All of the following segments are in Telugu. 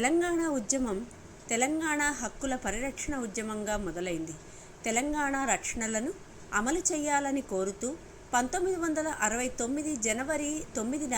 తెలంగాణ ఉద్యమం తెలంగాణ హక్కుల పరిరక్షణ ఉద్యమంగా మొదలైంది. తెలంగాణ రక్షణలను అమలు చేయాలని కోరుతూ పంతొమ్మిది వందల అరవై తొమ్మిది జనవరి తొమ్మిదిన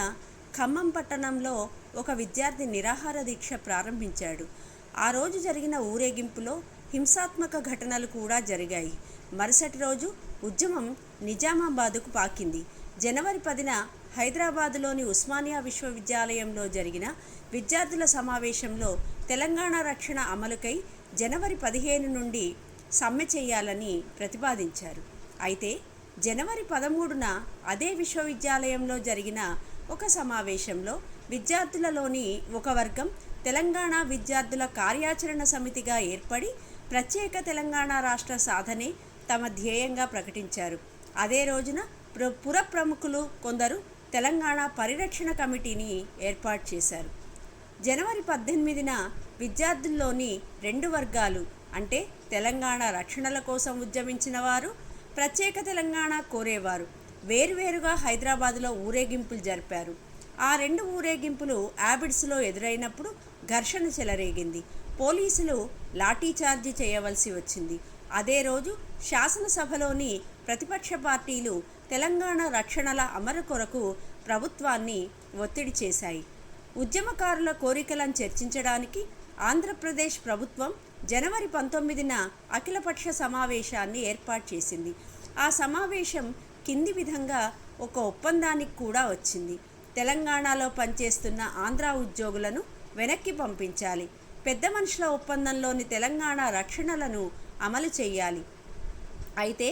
ఖమ్మం పట్టణంలో ఒక విద్యార్థి నిరాహార దీక్ష ప్రారంభించాడు. ఆ రోజు జరిగిన ఊరేగింపులో హింసాత్మక ఘటనలు కూడా జరిగాయి. మరుసటి రోజు ఉద్యమం నిజామాబాదుకు పాకింది. జనవరి పదిన హైదరాబాదులోని ఉస్మానియా విశ్వవిద్యాలయంలో జరిగిన విద్యార్థుల సమావేశంలో తెలంగాణ రక్షణ అమలుకై జనవరి పదిహేను నుండి సమ్మె చేయాలని ప్రతిపాదించారు. అయితే జనవరి పదమూడున అదే విశ్వవిద్యాలయంలో జరిగిన ఒక సమావేశంలో విద్యార్థులలోని ఒక వర్గం తెలంగాణ విద్యార్థుల కార్యాచరణ సమితిగా ఏర్పడి ప్రత్యేక తెలంగాణ రాష్ట్ర సాధనే తమ ధ్యేయంగా ప్రకటించారు. అదే రోజున ప్ర పుర ప్రముఖులు కొందరు తెలంగాణ పరిరక్షణ కమిటీని ఏర్పాటు చేశారు. జనవరి పద్దెనిమిదిన విద్యార్థుల్లోని రెండు వర్గాలు అంటే తెలంగాణ రక్షణల కోసం ఉద్యమించిన వారు ప్రత్యేక తెలంగాణ కోరేవారు. వేరువేరుగా హైదరాబాద్లో ఊరేగింపులు జరిపారు. ఆ రెండు ఊరేగింపులు యాబిడ్స్లో ఎదురైనప్పుడు ఘర్షణ చెలరేగింది. పోలీసులు లాఠీచార్జి చేయవలసి వచ్చింది. అదే రోజు శాసనసభలోని ప్రతిపక్ష పార్టీలు తెలంగాణ రక్షణల అమలు కొరకు ప్రభుత్వాన్ని ఒత్తిడి చేశాయి. ఉద్యమకారుల కోరికలను చర్చించడానికి ఆంధ్రప్రదేశ్ ప్రభుత్వం జనవరి పంతొమ్మిదిన అఖిలపక్ష సమావేశాన్ని ఏర్పాటు చేసింది. ఆ సమావేశం కింది విధంగా ఒక ఒప్పందానికి కూడా వచ్చింది. తెలంగాణలో పనిచేస్తున్న ఆంధ్ర ఉద్యోగులను వెనక్కి పంపించాలి. పెద్ద మనుషుల ఒప్పందంలోని తెలంగాణ రక్షణలను అమలు చేయాలి. అయితే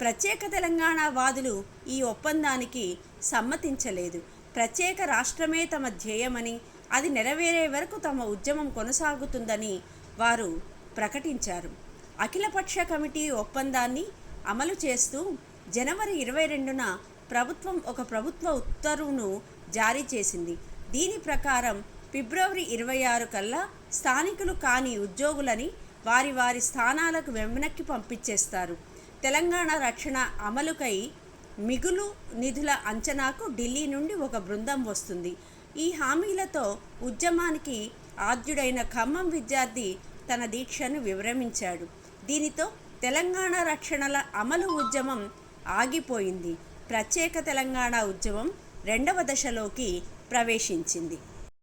ప్రత్యేక తెలంగాణ వాదులు ఈ ఒప్పందానికి సమ్మతించలేదు. ప్రత్యేక రాష్ట్రమే తమ ధ్యేయమని అది నెరవేరే వరకు తమ ఉద్యమం కొనసాగుతుందని వారు ప్రకటించారు. అఖిలపక్ష కమిటీ ఒప్పందాన్ని అమలు చేస్తూ జనవరి ఇరవై రెండున ప్రభుత్వం ఒక ప్రభుత్వ ఉత్తర్వును జారీ చేసింది. దీని ప్రకారం ఫిబ్రవరి ఇరవై ఆరు కల్లా స్థానికులు కాని ఉద్యోగులని వారి వారి స్థానాలకు వెనక్కి పంపించేస్తారు. తెలంగాణ రక్షణ అమలుకై మిగులు నిధుల అంచనాకు ఢిల్లీ నుండి ఒక బృందం వస్తుంది. ఈ హామీలతో ఉద్యమానికి ఆద్యుడైన ఖమ్మం విద్యార్థి తన దీక్షను వివరమించాడు దీనితో తెలంగాణ రక్షణల అమలు ఉద్యమం ఆగిపోయింది. ప్రత్యేక తెలంగాణ ఉద్యమం రెండవ దశలోకి ప్రవేశించింది.